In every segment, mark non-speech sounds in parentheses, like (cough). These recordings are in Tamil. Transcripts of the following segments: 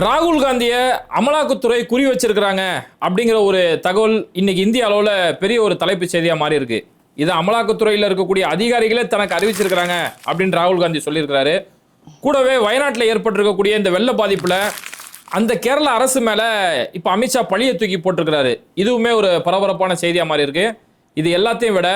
ராகுல் காந்தியை அமலாக்கத்துறை குறி வச்சிருக்கிறாங்க அப்படிங்கிற ஒரு தகவல் இன்னைக்கு இந்திய அளவில் பெரிய ஒரு தலைப்பு செய்தியாக மாறி இருக்கு இதை அமலாக்கத்துறையில் இருக்கக்கூடிய அதிகாரிகளே தனக்கு அறிவிச்சிருக்கிறாங்க அப்படின்னு ராகுல் காந்தி சொல்லியிருக்கிறாரு. கூடவே வயநாட்டில் ஏற்பட்டிருக்கக்கூடிய இந்த வெள்ள பாதிப்பில் அந்த கேரள அரசு மேலே இப்போ அமித்ஷா பழியை தூக்கி போட்டிருக்கிறாரு. இதுவுமே ஒரு பரபரப்பான செய்தியாக மாறி இருக்கு இது எல்லாத்தையும் விட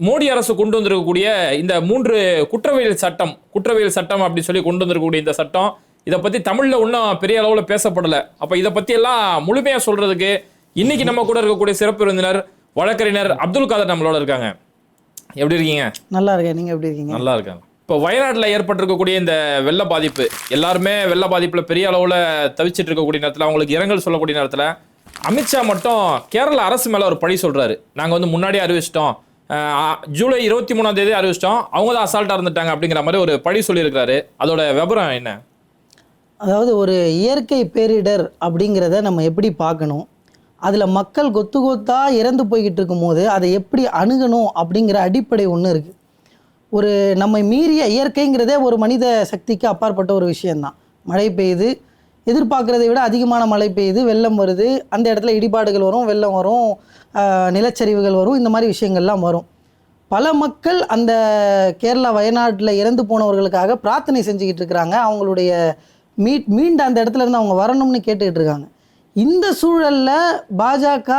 மோடி அரசு கொண்டு வந்திருக்கக்கூடிய இந்த மூன்று குற்றவியல் சட்டம் குற்றவியல் சட்டம் அப்படின்னு சொல்லி கொண்டு வந்திருக்கக்கூடிய இந்த சட்டம் இதை பத்தி தமிழ்ல இன்னும் பெரிய அளவுல பேசப்படல. அப்ப இதை பத்தி எல்லாம் முழுமையா சொல்றதுக்கு இன்னைக்கு நம்ம கூட இருக்கக்கூடிய சிறப்பு விருந்தினர் வழக்கறிஞர் அப்துல் காதர் நம்மளோட இருக்காங்க. எப்படி இருக்கீங்க? நல்லா இருக்கேன். நீங்க எப்படி இருக்கீங்க? நல்லா இருக்காங்க இப்போ வயநாட்டில் ஏற்பட்டிருக்கக்கூடிய இந்த வெள்ள பாதிப்பு எல்லாருமே வெள்ள பாதிப்புல பெரிய அளவுல தவிச்சிட்டு இருக்கக்கூடிய நேரத்தில் அவங்களுக்கு இரங்கல் சொல்லக்கூடிய நேரத்தில் அமித்ஷா மட்டும் கேரள அரசு மேல ஒரு பழி சொல்றாரு. நாங்க வந்து முன்னாடியே அறிவிச்சிட்டோம். ஜூலை இருபத்தி மூணாம் தேதி அறிவிச்சிட்டோம். அவங்க தான் அசால்ட்டா இருந்துட்டாங்க அப்படிங்கிற மாதிரி ஒரு பழி சொல்லியிருக்காரு அதோட விவரம் என்ன? அதாவது ஒரு இயற்கை பேரிடர் அப்படிங்கிறத நம்ம எப்படி பார்க்கணும்? அதில் மக்கள் கொத்து கொத்தாக இறந்து போய்கிட்டு இருக்கும்போது அதை எப்படி அணுகணும் அப்படிங்கிற அடிப்படை ஒன்று இருக்குது ஒரு நம்மை மீறிய இயற்கைங்கிறதே ஒரு மனித சக்திக்கு அப்பாற்பட்ட ஒரு விஷயந்தான் மழை பெய்யுது எதிர்பார்க்குறதை விட அதிகமான மழை பெய்யுது வெள்ளம் வருது அந்த இடத்துல இடிபாடுகள் வரும் வெள்ளம் வரும் நிலச்சரிவுகள் வரும் இந்த மாதிரி விஷயங்கள்லாம் வரும். பல மக்கள் அந்த கேரளா வயநாட்டில் இறந்து போனவர்களுக்காக பிரார்த்தனை செஞ்சுக்கிட்டு இருக்கிறாங்க. அவங்களுடைய மீட் மீண்ட அந்த இடத்துல இருந்து அவங்க வரணும்னு கேட்டுக்கிட்டு இருக்காங்க. இந்த சூழலில் பாஜக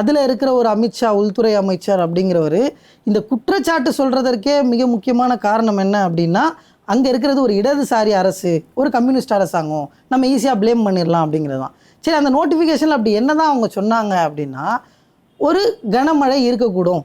அதில் இருக்கிற ஒரு அமித்ஷா உள்துறை அமைச்சர் அப்படிங்கிறவர் இந்த குற்றச்சாட்டு சொல்கிறதற்கே மிக முக்கியமான காரணம் என்ன அப்படின்னா அங்கே இருக்கிறது ஒரு இடதுசாரி அரசு ஒரு கம்யூனிஸ்ட் அரசாங்கம். நம்ம ஈஸியாக ப்ளேம் பண்ணிடலாம் அப்படிங்கிறது தான் சரி அந்த நோட்டிஃபிகேஷனில் அப்படி என்ன தான் அவங்க சொன்னாங்க அப்படின்னா ஒரு கனமழை இருக்கக்கூடும்.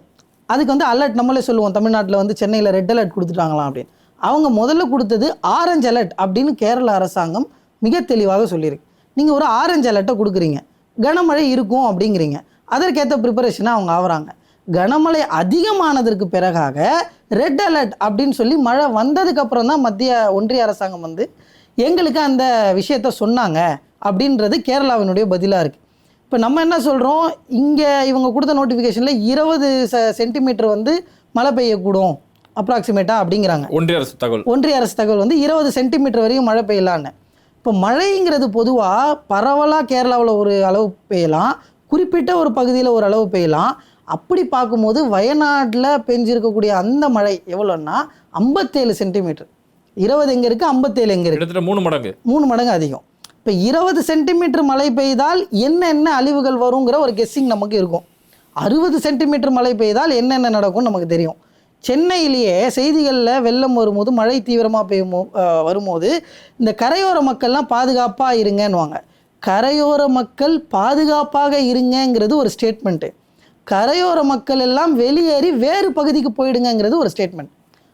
அதுக்கு வந்து அலர்ட் நம்மளே சொல்லுவோம் தமிழ்நாட்டில் வந்து சென்னையில் ரெட் அலர்ட் கொடுத்துட்டாங்களாம் அப்படின்னு. அவங்க முதல்ல கொடுத்தது ஆரஞ்சு அலர்ட் அப்படின்னு கேரள அரசாங்கம் மிக தெளிவாக சொல்லியிருக்கு. நீங்கள் ஒரு ஆரஞ்சு அலர்ட்டை கொடுக்குறீங்க. கனமழை இருக்கும் அப்படிங்கிறீங்க. அதற்கேற்ற ப்ரிப்பரேஷனாக அவங்க ஆகுறாங்க கனமழை அதிகமானதற்கு பிறகாக ரெட் அலர்ட் அப்படின்னு சொல்லி மழை வந்ததுக்கப்புறம் தான் மத்திய ஒன்றிய அரசாங்கம் வந்து எங்களுக்கு அந்த விஷயத்த சொன்னாங்க அப்படின்றது கேரளாவினுடைய பதிலாக இருக்குது இப்போ நம்ம என்ன சொல்கிறோம் இங்கே இவங்க கொடுத்த நோட்டிஃபிகேஷனில் இருபது செ சென்டிமீட்டர் வந்து மழை பெய்யக்கூடும். அப்ராக்சிமேட்டாக அப்படிங்கிறாங்க. ஒன்றிய அரசு தகவல். ஒன்றிய அரசு தகவல் வந்து இருபது சென்டிமீட்டர் வரைக்கும் மழை பெய்யலான்னு. இப்போ மழைங்கிறது பொதுவாக பரவலாக கேரளாவில் ஒரு அளவு பெய்யலாம். குறிப்பிட்ட ஒரு பகுதியில் ஒரு அளவு பெய்யலாம். அப்படி பார்க்கும்போது வயநாட்டில் பெஞ்சிருக்கக்கூடிய அந்த மழை எவ்வளோன்னா ஐம்பத்தேழு சென்டிமீட்டர். இருபது எங்கே இருக்குது ஐம்பத்தேழு எங்கே இருக்குது மூணு மடங்கு. மூணு மடங்கு அதிகம். இப்போ இருபது சென்டிமீட்டர் மழை பெய்தால் என்னென்ன அழிவுகள் வருங்கிற ஒரு கெஸ்ஸிங் நமக்கு இருக்கும். அறுபது சென்டிமீட்டர் மழை பெய்தால் என்னென்ன நடக்கும்னு நமக்கு தெரியும். சென்னையிலேயே செய்திகளில் வெள்ளம் வரும்போது மழை தீவிரமாக பெய்யும் வரும்போது இந்த கரையோர மக்கள்லாம் பாதுகாப்பாக இருங்கன்னுவாங்க. கரையோர மக்கள் பாதுகாப்பாக இருங்கங்கிறது ஒரு ஸ்டேட்மெண்ட்டு கரையோர மக்கள் எல்லாம் வெளியேறி வேறு பகுதிக்கு போயிடுங்கங்கிறது ஒரு ஸ்டேட்மெண்ட்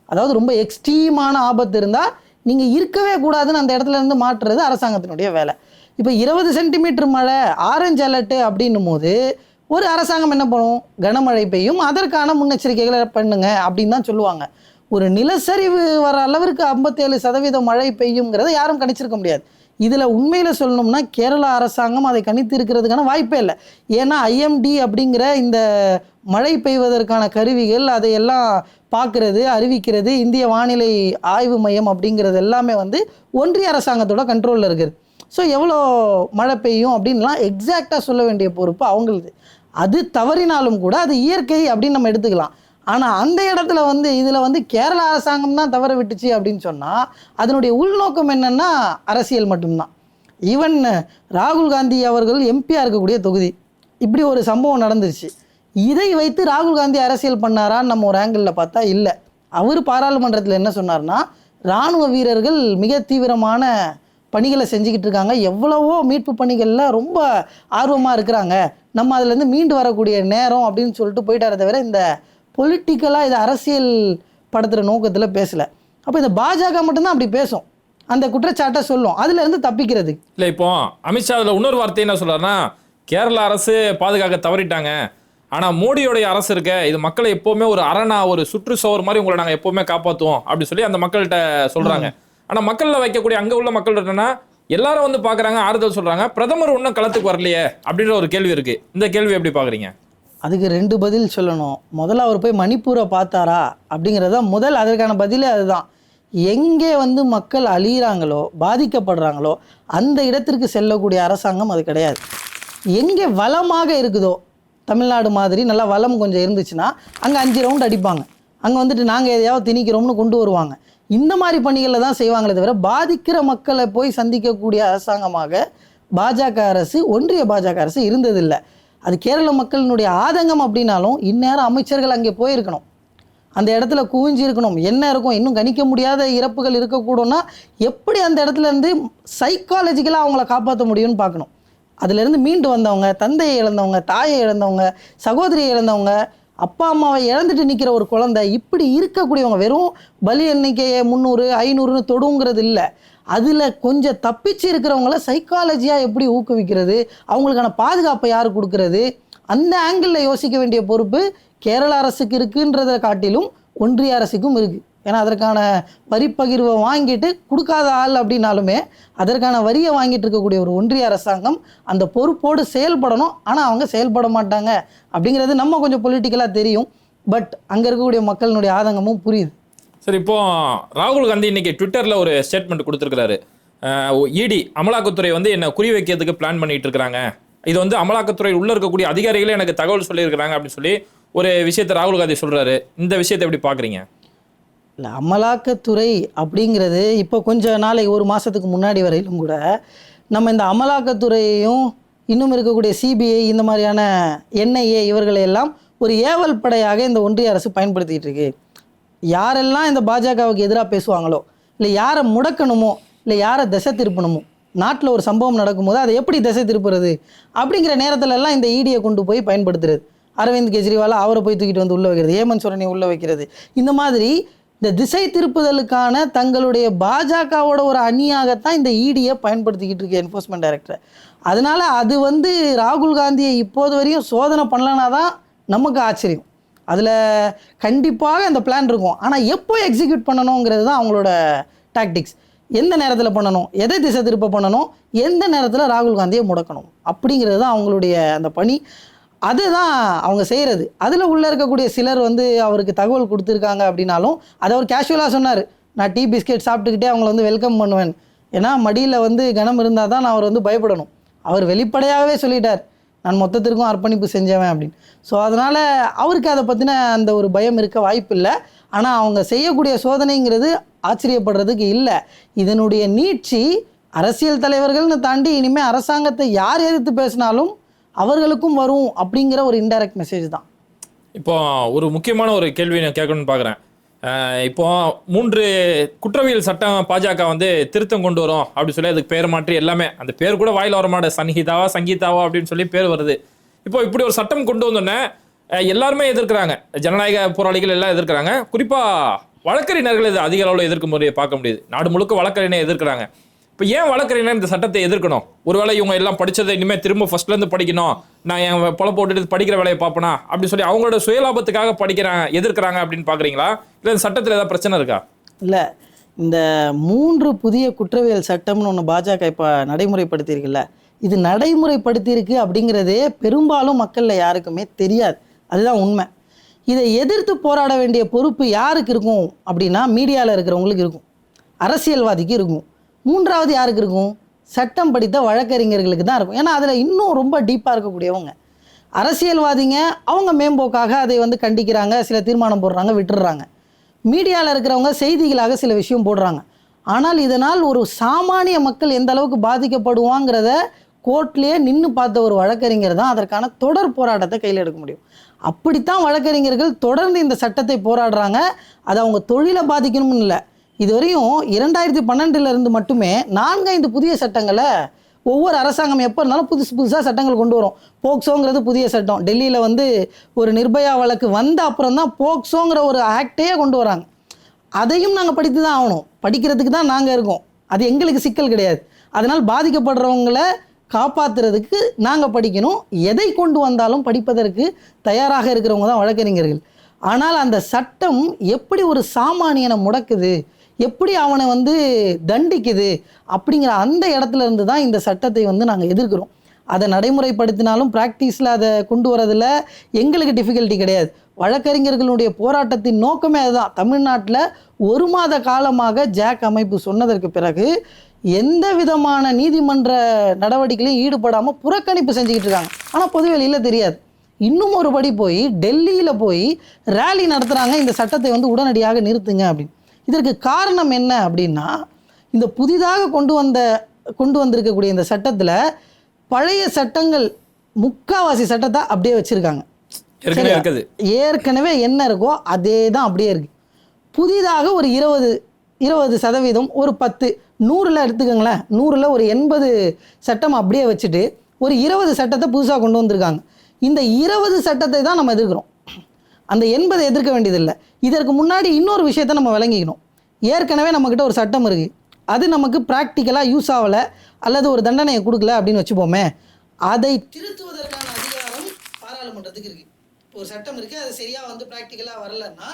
அதாவது ரொம்ப எக்ஸ்ட்ரீமான ஆபத்து இருந்தால் நீங்கள் இருக்கவே கூடாதுன்னு அந்த இடத்துல இருந்து மாற்றுறது அரசாங்கத்தினுடைய வேலை. இப்போ இருபது சென்டிமீட்டர் மழை ஆரஞ்சு அலர்ட்டு அப்படின்னும் போது ஒரு அரசாங்கம் என்ன பண்ணும்? கனமழை பெய்யும். அதற்கான முன்னெச்சரிக்கைகளை பண்ணுங்க அப்படின்னு தான் சொல்லுவாங்க. ஒரு நிலச்சரிவு வர அளவிற்கு ஐம்பத்தேழு சதவீதம் மழை பெய்யுங்கிறத யாரும் கணிச்சிருக்க முடியாது. இதில் உண்மையில் சொல்லணும்னா கேரளா அரசாங்கம் அதை கணித்து இருக்கிறதுக்கான வாய்ப்பே இல்லை. ஏன்னா ஐஎம்டி அப்படிங்கிற இந்த மழை பெய்வதற்கான கருவிகள் அதையெல்லாம் பார்க்கறது அறிவிக்கிறது இந்திய வானிலை ஆய்வு மையம் அப்படிங்கிறது எல்லாமே வந்து ஒன்றிய அரசாங்கத்தோட கண்ட்ரோலில் இருக்குது. ஸோ எவ்வளோ மழை பெய்யும் அப்படின்லாம் எக்ஸாக்டாக சொல்ல வேண்டிய பொறுப்பு அவங்களுது. அது தவறினாலும் கூட அது இயற்கை அப்படின்னு நம்ம எடுத்துக்கலாம். ஆனால் அந்த இடத்துல வந்து இதில் வந்து கேரள அரசாங்கம் தான் தவற விட்டுச்சு அப்படின்னு சொன்னால் அதனுடைய உள்நோக்கம் என்னென்னா அரசியல் மட்டும்தான். ஈவன் ராகுல் காந்தி அவர்கள் எம்பியாக இருக்கக்கூடிய தொகுதி இப்படி ஒரு சம்பவம் நடந்துருச்சு. இதை வைத்து ராகுல் காந்தி அரசியல் பண்ணாரான்னு நம்ம ஒரு ஆங்கிளில் பார்த்தா இல்லை. அவர் பாராளுமன்றத்தில் என்ன சொன்னார்னா இராணுவ வீரர்கள் மிக தீவிரமான பணிகளை செஞ்சுக்கிட்டு இருக்காங்க. எவ்வளவோ மீட்பு பணிகளில் ரொம்ப ஆர்வமாக இருக்கிறாங்க. நம்ம அதுலேருந்து மீண்டு வரக்கூடிய நேரம் அப்படின்னு சொல்லிட்டு போயிட்டாரே தவிர இந்த பொலிட்டிக்கலாக இதை அரசியல் படுத்துகிற நோக்கத்தில் பேசலை. அப்போ இந்த பாஜக மட்டும்தான் அப்படி பேசும். அந்த குற்றச்சாட்டை சொல்லும். அதுலேருந்து தப்பிக்கிறது. இல்லை இப்போ அமித்ஷா அதில் இன்னொரு வார்த்தை என்ன சொல்றாருன்னா கேரள அரசு பாதுகாக்க தவறிட்டாங்க. ஆனா மோடியோடைய அரசு இருக்க இது மக்களை எப்பவுமே ஒரு அரணா ஒரு சுற்றுச்சுவர் மாதிரி உங்களை நாங்க எப்பவுமே காப்பாத்துவோம் அப்படி சொல்லி அந்த மக்கள்கிட்ட சொல்றாங்க. ஆனா மக்கள்ல வைக்கக்கூடிய அங்க உள்ள மக்கள் என்னன்னா எல்லாரும் வந்து பாக்குறாங்க ஆறுதல் சொல்றாங்க. பிரதமர் இன்னும் களத்துக்கு வரலையே அப்படின்ற ஒரு கேள்வி இருக்கு. இந்த கேள்வி எப்படி பாக்குறீங்க அதுக்கு ரெண்டு பதில் சொல்லணும். முதல்ல அவர் போய் மணிப்பூரை பார்த்தாரா அப்படிங்கிறது முதல் அதற்கான பதிலே அதுதான். எங்கே வந்து மக்கள் அழியிறாங்களோ பாதிக்கப்படுறாங்களோ அந்த இடத்திற்கு செல்லக்கூடிய அரசாங்கம் அது கிடையாது. எங்கே வளமாக இருக்குதோ தமிழ்நாடு மாதிரி நல்லா வளம் கொஞ்சம் இருந்துச்சுன்னா அங்கே அஞ்சு ரவுண்ட் அடிப்பாங்க. அங்கே வந்துட்டு நாங்கள் எதையாவது திணிக்கிறோம்னு கொண்டு வருவாங்க. இந்த மாதிரி பணிகளில் தான் செய்வாங்களே தவிர பாதிக்கிற மக்களை போய் சந்திக்கக்கூடிய அரசாங்கமாக பாஜக அரசு ஒன்றிய பாஜக அரசு இருந்ததில்லை. அது கேரள மக்களினுடைய ஆதங்கம் அப்படின்னாலும் இந்நேரம் அமைச்சர்கள் அங்கே போயிருக்கணும். அந்த இடத்துல குவிஞ்சு இருக்கணும் என்ன இருக்கும்? இன்னும் கணிக்க முடியாத இறப்புகள் இருக்கக்கூடும்னா எப்படி அந்த இடத்துல இருந்து சைக்காலஜிக்கலாக அவங்கள காப்பாற்ற முடியும்னு பார்க்கணும். அதுலேருந்து மீண்டு வந்தவங்க தந்தையை இழந்தவங்க தாயை இழந்தவங்க சகோதரியை இழந்தவங்க அப்பா அம்மாவை இழந்துட்டு நிற்கிற ஒரு குழந்தை இப்படி இருக்கக்கூடியவங்க வெறும் பலி எண்ணிக்கையை முந்நூறு ஐநூறுன்னு தொடுங்கிறது இல்லை. அதில் கொஞ்சம் தப்பிச்சு இருக்கிறவங்கள சைக்காலஜியாக எப்படி ஊக்குவிக்கிறது? அவங்களுக்கான பாதுகாப்பை யார் கொடுக்கறது? அந்த ஆங்கிளில் யோசிக்க வேண்டிய பொறுப்பு கேரள அரசுக்கு இருக்குன்றதை காட்டிலும் ஒன்றிய அரசுக்கும் இருக்குது ஏன்னா அதற்கான வரிப்பகிர்வை வாங்கிட்டு கொடுக்காத ஆள் அப்படின்னாலுமே அதற்கான வரியை வாங்கிட்டு இருக்கக்கூடிய ஒரு ஒன்றிய அரசாங்கம் அந்த பொறுப்போடு செயல்படணும். ஆனால் அவங்க செயல்பட மாட்டாங்க அப்படிங்கிறது நம்ம கொஞ்சம் பொலிட்டிக்கலாக தெரியும். பட் அங்கே இருக்கக்கூடிய மக்களினுடைய ஆதங்கமும் புரியுது. சரி இப்போ ராகுல் காந்தி இன்னைக்கு ட்விட்டரில் ஒரு ஸ்டேட்மெண்ட் கொடுத்துருக்காரு இடி அமலாக்கத்துறை வந்து என்னை குறி வைக்கிறதுக்கு பிளான் பண்ணிட்டு இருக்கிறாங்க இது வந்து அமலாக்கத்துறை உள்ள இருக்கக்கூடிய அதிகாரிகளே எனக்கு தகவல் சொல்லியிருக்கிறாங்க அப்படின்னு சொல்லி ஒரு விஷயத்தை ராகுல் காந்தி சொல்றாரு. இந்த விஷயத்தை எப்படி பாக்குறீங்க இல்லை அமலாக்கத்துறை அப்படிங்கிறது இப்போ கொஞ்ச நாளை ஒரு மாதத்துக்கு முன்னாடி வரையிலும் கூட நம்ம இந்த அமலாக்கத்துறையையும் இன்னும் இருக்கக்கூடிய சிபிஐ இந்த மாதிரியான என்ஐஏ இவர்களை எல்லாம் ஒரு ஏவல் படையாக இந்த ஒன்றிய அரசு பயன்படுத்திகிட்டு இருக்கு. யாரெல்லாம் இந்த பாஜகவுக்கு எதிராக பேசுவாங்களோ இல்லை யாரை முடக்கணுமோ இல்லை யாரை திசை திருப்பணுமோ நாட்டில் ஒரு சம்பவம் நடக்கும்போது அதை எப்படி திசை திருப்புறது அப்படிங்கிற நேரத்துலலாம் இந்த ஈடியை கொண்டு போய் பயன்படுத்துறது. அரவிந்த் கெஜ்ரிவால் அவரை போய் தூக்கிட்டு வந்து உள்ள வைக்கிறது ஹேமந்த் சோரனை உள்ள வைக்கிறது. இந்த மாதிரி இந்த திசை திருப்புதலுக்கான தங்களுடைய பாஜகவோட ஒரு அணியாகத்தான் இந்த ஈடியை பயன்படுத்திக்கிட்டு இருக்கு என்ஃபோர்ஸ்மெண்ட் டைரக்டர் அதனால அது வந்து ராகுல் காந்தியை இப்போது வரையும் சோதனை பண்ணலனா தான் நமக்கு ஆச்சரியம். அதில் கண்டிப்பாக அந்த பிளான் இருக்கும். ஆனால் எப்போ எக்ஸிக்யூட் பண்ணணுங்கிறது தான் அவங்களோட டாக்டிக்ஸ் எந்த நேரத்தில் பண்ணணும்? எதை திசை திருப்ப பண்ணணும்? எந்த நேரத்தில் ராகுல் காந்தியை முடக்கணும்? அப்படிங்கிறது தான் அவங்களுடைய அந்த பணி. அதுதான் அவங்க செய்கிறது அதில் உள்ளே இருக்கக்கூடிய சிலர் வந்து அவருக்கு தகவல் கொடுத்துருக்காங்க அப்படின்னாலும் அதை அவர் கேஷுவலாக சொன்னார். நான் டீ பிஸ்கெட் சாப்பிட்டுக்கிட்டே அவங்கள வந்து வெல்கம் பண்ணுவேன். ஏன்னா மடியில் வந்து கனம் இருந்தால் தான் நான் அவர் வந்து பயப்படணும். அவர் வெளிப்படையாகவே சொல்லிட்டார். நான் மொத்தத்திற்கும் அர்ப்பணிப்பு செஞ்சவன் அப்படின்னு. ஸோ அதனால் அவருக்கு அதை பற்றின அந்த ஒரு பயம் இருக்க வாய்ப்பு இல்லை ஆனால் அவங்க செய்யக்கூடிய சோதனைங்கிறது ஆச்சரியப்படுறதுக்கு இல்லை. இதனுடைய நீட்சி அரசியல் தலைவர்கள்னு தாண்டி இனிமேல் அரசாங்கத்தை யார் எதிர்த்து பேசினாலும் அவர்களுக்கும் வரும் அப்படிங்கிற ஒரு இன்டைரக்ட் மெசேஜ் தான். இப்போ ஒரு முக்கியமான ஒரு கேள்வி நான் கேட்கணும்னு பார்க்குறேன். இப்போ மூன்று குற்றவியல் சட்டம் பாஜக வந்து திருத்தம் கொண்டு வரும் அப்படின்னு சொல்லி அதுக்கு பேர் மாற்றி எல்லாமே அந்த பேர் கூட வாயில் வரமாட சன்ஹிதாவா சங்கீதாவா அப்படின்னு சொல்லி பேர் வருது. இப்போ இப்படி ஒரு சட்டம் கொண்டு வந்தோடனே எல்லாருமே எதிர்க்கிறாங்க. ஜனநாயக போராளிகள் எல்லாம் எதிர்க்கிறாங்க. குறிப்பாக வழக்கறிஞர்கள் இது அதிக அளவில் எதிர்க்கும் முறையை பார்க்க முடியுது. நாடு முழுக்க வழக்கறிஞர் எதிர்க்கிறாங்க. இப்போ ஏன் வளர்க்குறீங்கன்னா இந்த சட்டத்தை எதிர்க்கணும். ஒருவேளை இவங்க எல்லாம் படித்ததை இனிமேல் திரும்ப ஃபர்ஸ்ட்லேருந்து படிக்கணும். நான் என் பொழ போட்டுட்டு படிக்கிற வேலையை பார்ப்பனா? அப்படின்னு சொல்லி அவங்களோட சுயலாபத்துக்காக படிக்கிறாங்க எதிர்க்கிறாங்க அப்படின்னு பார்க்குறீங்களா? இல்லை இந்த சட்டத்தில் ஏதாவது பிரச்சனை இருக்கா? இல்லை. இந்த மூன்று புதிய குற்றவியல் சட்டம்னு ஒன்று பாஜக இப்போ நடைமுறைப்படுத்தியிருக்குல்ல. இது நடைமுறைப்படுத்தியிருக்கு அப்படிங்கிறதே பெரும்பாலும் மக்களில் யாருக்குமே தெரியாது. அதுதான் உண்மை. இதை எதிர்த்து போராட வேண்டிய பொறுப்பு யாருக்கு இருக்கும் அப்படின்னா மீடியாவில் இருக்கிறவங்களுக்கு இருக்கும். அரசியல்வாதிக்கு இருக்கும். மூன்றாவது யாருக்கு இருக்கும்? சட்டம் படித்த வழக்கறிஞர்களுக்கு தான் இருக்கும். ஏன்னா அதில் இன்னும் ரொம்ப டீப்பாக இருக்கக்கூடியவங்க. அரசியல்வாதிங்க அவங்க மேம்போக்காக அதை வந்து கண்டிக்கிறாங்க சில தீர்மானம் போடுறாங்க விட்டுடுறாங்க. மீடியாவில் இருக்கிறவங்க செய்திகளாக சில விஷயம் போடுறாங்க. ஆனால் இதனால் ஒரு சாமானிய மக்கள் எந்த அளவுக்கு பாதிக்கப்படுவாங்கிறத கோர்ட்லேயே நின்று பார்த்த ஒரு வழக்கறிஞர் தான் அதற்கான தொடர் போராட்டத்தை கையில் எடுக்க முடியும். அப்படித்தான் வழக்கறிஞர்கள் தொடர்ந்து இந்த சட்டத்தை போராடுறாங்க. அது அவங்க தொழிலை பாதிக்கணும்னு இல்லை. இதுவரையும் இரண்டாயிரத்தி பன்னெண்டுலேருந்து மட்டுமே நான்கைந்து புதிய சட்டங்களை ஒவ்வொரு அரசாங்கம் எப்போ இருந்தாலும் புதுசு புதுசாக சட்டங்கள் கொண்டு வரும். போக்சோங்கிறது புதிய சட்டம். டெல்லியில் வந்து ஒரு நிர்பயா வழக்கு வந்த அப்புறம் தான் போக்சோங்கிற ஒரு ஆக்டே கொண்டு வராங்க. அதையும் நாங்கள் படித்து தான் ஆகணும். படிக்கிறதுக்கு தான் நாங்கள் இருக்கோம். அது எங்களுக்கு சிக்கல் கிடையாது. அதனால் பாதிக்கப்படுறவங்கள காப்பாற்றுறதுக்கு நாங்கள் படிக்கணும். எதை கொண்டு வந்தாலும் படிப்பதற்கு தயாராக இருக்கிறவங்க தான் வழக்கறிஞர்கள். ஆனால் அந்த சட்டம் எப்படி ஒரு சாமானியனை முடக்குது? எப்படி அவனை வந்து தண்டிக்குது அப்படிங்கிற அந்த இடத்துல இருந்து தான் இந்த சட்டத்தை வந்து நாங்கள் எதிர்க்கிறோம். அதை நடைமுறைப்படுத்தினாலும் ப்ராக்டிஸில் அதை கொண்டு வரதில் எங்களுக்கு டிஃபிகல்ட்டி கிடையாது. வழக்கறிஞர்களுடைய போராட்டத்தின் நோக்கமே அதுதான். தமிழ்நாட்டில் ஒரு மாத காலமாக ஜாக் அமைப்பு சொன்னதற்கு பிறகு எந்த விதமான நீதிமன்ற நடவடிக்கையிலையும் ஈடுபடாமல் புறக்கணிப்பு செஞ்சுக்கிட்டு இருக்காங்க. ஆனால் பொதுவெளியில் தெரியாது. இன்னும் ஒரு படி போய் டெல்லியில் போய் ரேலி நடத்துகிறாங்க இந்த சட்டத்தை வந்து உடனடியாக நிறுத்துங்க அப்படின்னு. இதற்கு காரணம் என்ன அப்படின்னா இந்த புதிதாக கொண்டு வந்த கொண்டு வந்திருக்கக்கூடிய இந்த சட்டத்தில் பழைய சட்டங்கள் முக்காவாசி சட்டத்தை அப்படியே வச்சுருக்காங்க. ஏற்கனவே என்ன இருக்கோ அதே தான் அப்படியே இருக்கு. புதிதாக ஒரு இருபது இருபது சதவீதம் ஒரு பத்து நூறில் எடுத்துக்கோங்களேன் நூறில் ஒரு எண்பது சட்டம் அப்படியே வச்சுட்டு ஒரு இருபது சட்டத்தை புதுசாக கொண்டு வந்திருக்காங்க. இந்த இருபது சட்டத்தை தான் நம்ம எதிர்க்கிறோம். அந்த எண்பதை எதிர்க்க வேண்டியதில்லை. இதற்கு முன்னாடி இன்னொரு விஷயத்தை நம்ம விளங்கிக்கணும். ஏற்கனவே நம்மக்கிட்ட ஒரு சட்டம் இருக்குது அது நமக்கு ப்ராக்டிக்கலாக யூஸ் ஆகலை அல்லது ஒரு தண்டனையை கொடுக்கல அப்படின்னு வச்சுப்போமே அதை திருத்துவதற்கான அதிகாரம் பாராளுமன்றத்துக்கு இருக்குது ஒரு சட்டம் இருக்குது அது சரியாக வந்து ப்ராக்டிக்கலாக வரலன்னா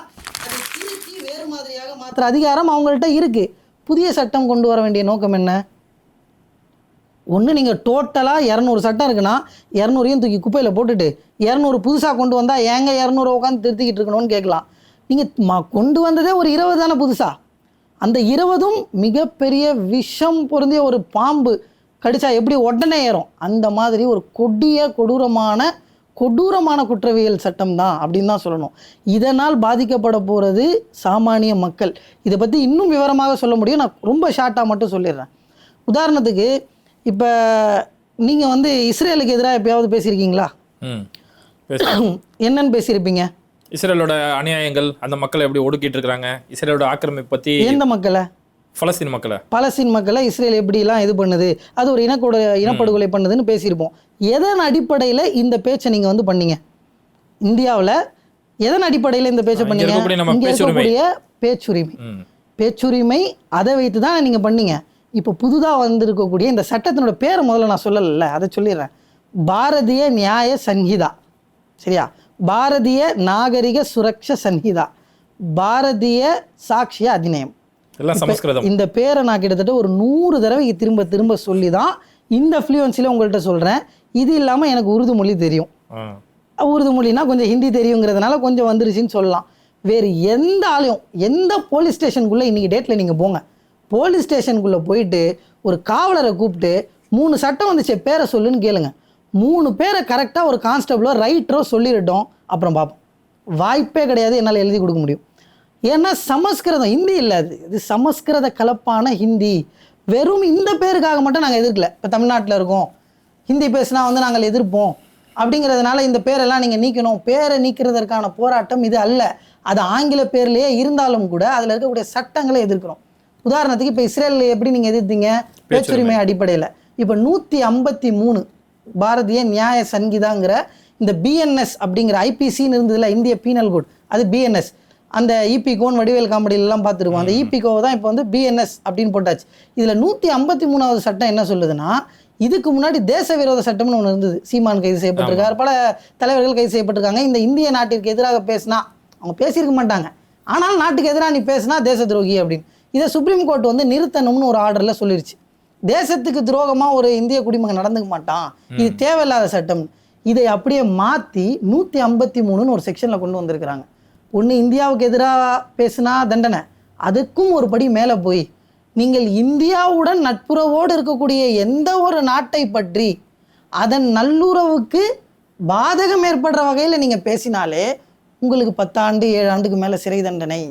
அதை திருத்தி வேறு மாதிரியாக மாற்றுற அதிகாரம் அவங்கள்ட்ட இருக்குது புதிய சட்டம் கொண்டு வர வேண்டிய நோக்கம் என்ன? ஒன்று நீங்கள் டோட்டலாக இரநூறு சட்டம் இருக்குன்னா இரநூறையும் தூக்கி குப்பையில் போட்டுட்டு இரநூறு புதுசாக கொண்டு வந்தால் ஏங்க இரநூறு உட்காந்து திருத்திக்கிட்டு இருக்கணும்னு கேட்கலாம். நீங்கள் மா கொண்டு வந்ததே ஒரு இருபது தானே புதுசாக அந்த இருபதும் மிகப்பெரிய விஷம் பொருந்திய ஒரு பாம்பு கடிச்சா எப்படி உடனே ஏறும்? அந்த மாதிரி ஒரு கொடிய கொடூரமான கொடூரமான குற்றவியல் சட்டம் தான் அப்படின்னு தான் சொல்லணும். இதனால் பாதிக்கப்பட போகிறது சாமானிய மக்கள். இதை பற்றி இன்னும் விவரமாக சொல்ல முடியும். நான் ரொம்ப ஷார்ட்டாக மட்டும் சொல்லிடுறேன். உதாரணத்துக்கு இப்போ நீங்கள் வந்து இஸ்ரேலுக்கு எதிராக எப்பயாவது பேசியிருக்கீங்களா. (clears throat) என்னன்னு பேசியிருப்பீங்க? இஸ்ரேலோட அநியாயங்கள் அந்த மக்களை எப்படி ஒடுக்கிட்டு இருக்கிறாங்க இஸ்ரேலோட ஆக்கிரமிப்பு பத்தி எந்த மக்களை? பலஸ்தீன் மக்களை. பலஸ்தீன் மக்களை இஸ்ரேல் எப்படிலாம் இது பண்ணுது அது ஒரு இனக்கூட இனப்படுகொலை பண்ணுதுன்னு பேசியிருப்போம். எதன் அடிப்படையில் இந்த பேச்சை நீங்கள் வந்து பண்ணீங்க? இந்தியாவில் எதன் அடிப்படையில் இந்த பேச்சை பண்ணீங்க? இங்க பேச்சுரிமை. இருக்கக்கூடிய பேச்சுரிமை. பேச்சுரிமை அதை வைத்து தான் நீங்கள் பண்ணீங்க. இப்போ புதுதாக வந்திருக்கக்கூடிய இந்த சட்டத்தினோட பேரை முதல்ல நான் சொல்லலைல்ல அதை சொல்லிடுறேன். பாரதிய நியாய சன்ஹிதா. சரியா? பாரதிய நாகரிக சுரக்ஷ சன்ஹிதா. பாரதிய சாட்சிய அதிநயம். இந்த பேரை நான் கிட்டத்தட்ட ஒரு நூறு தடவை திரும்ப திரும்ப சொல்லி தான் இந்த ஃப்ளூயன்சியில் உங்கள்கிட்ட சொல்கிறேன் இது இல்லாமல் எனக்கு உருது மொழி தெரியும். உருது மொழினா கொஞ்சம் ஹிந்தி தெரியுங்கிறதுனால கொஞ்சம் வந்துருச்சுன்னு சொல்லலாம். வேறு எந்த ஆளையும் எந்த போலீஸ் ஸ்டேஷனுக்குள்ளே இன்றைக்கி டேட்டில் நீங்கள் போங்க. போலீஸ் ஸ்டேஷனுக்குள்ளே போயிட்டு ஒரு காவலரை கூப்பிட்டு மூணு சட்டம் வந்துச்சு பேரை சொல்லுன்னு கேளுங்க. மூணு பேரை கரெக்டாக ஒரு கான்ஸ்டபிளோ ரைட்டரோ சொல்லிடட்டும். அப்புறம் பார்ப்போம். வாய்ப்பே கிடையாது என்னால் எழுதி கொடுக்க முடியும். ஏன்னா சமஸ்கிருதம் ஹிந்தி இல்லை அது. இது சமஸ்கிருத கலப்பான ஹிந்தி. வெறும் இந்த பேருக்காக மட்டும் நாங்கள் எதிர்க்கல. இப்போ தமிழ்நாட்டில் இருக்கோம். ஹிந்தி பேசுனா வந்து நாங்கள் எதிர்ப்போம். அப்படிங்கிறதுனால இந்த பேரெல்லாம் நீங்கள் நீக்கணும். பேரை நீக்கிறதற்கான போராட்டம் இது அல்ல. அது ஆங்கில பேர்லேயே இருந்தாலும் கூட அதில் இருக்கக்கூடிய சட்டங்களை எதிர்க்கிறோம். உதாரணத்துக்கு இப்போ இஸ்ரேல் எப்படி நீங்கள் எதிர்த்தீங்க? பேச்சுரிமை அடிப்படையில். இப்போ நூற்றி ஐம்பத்தி மூணு பாரதிய நியாய சங்கீதாங்கிற இந்த பிஎன்எஸ் அப்படிங்கிற ஐபிசின்னு இருந்ததுல இந்திய பீனல் கோட் அது பிஎன்எஸ் அந்த இபிகோன் வடிவேல் காமெடியிலலாம் பார்த்துருக்கோம். அந்த இபிகோவை தான் இப்போ வந்து பிஎன்எஸ் அப்படின்னு போட்டாச்சு. இதில் நூற்றி ஐம்பத்தி மூணாவது சட்டம் என்ன சொல்லுதுன்னா இதுக்கு முன்னாடி தேச விரோத சட்டம்னு ஒன்று இருந்தது. சீமான் கைது செய்யப்பட்டிருக்கார். பல தலைவர்கள் கைது செய்யப்பட்டிருக்காங்க. இந்த இந்திய நாட்டிற்கு எதிராக பேசினா அவங்க பேசியிருக்க மாட்டாங்க. ஆனால் நாட்டுக்கு எதிராக நீ பேசினா தேச துரோகி அப்படின்னு. இதை சுப்ரீம் கோர்ட் வந்து நிறுத்தணும்னு ஒரு ஆர்டரில் சொல்லிருச்சு. தேசத்துக்கு துரோகமாக ஒரு இந்திய குடிமகன் நடந்துக்க மாட்டான். இது தேவையில்லாத சட்டம். இதை அப்படியே மாற்றி நூற்றி ஐம்பத்தி மூணுன்னு ஒரு செக்ஷனில் கொண்டு வந்திருக்கிறாங்க. ஒன்று இந்தியாவுக்கு எதிராக பேசினா தண்டனை. அதுக்கும் ஒரு படி மேலே போய் நீங்கள் இந்தியாவுடன் நட்புறவோடு இருக்கக்கூடிய எந்த ஒரு நாட்டை பற்றி அதன் நல்லுறவுக்கு பாதகம் ஏற்படுற வகையில் நீங்கள் பேசினாலே உங்களுக்கு பத்தாண்டு ஏழு ஆண்டுக்கு மேலே சிறை தண்டனை.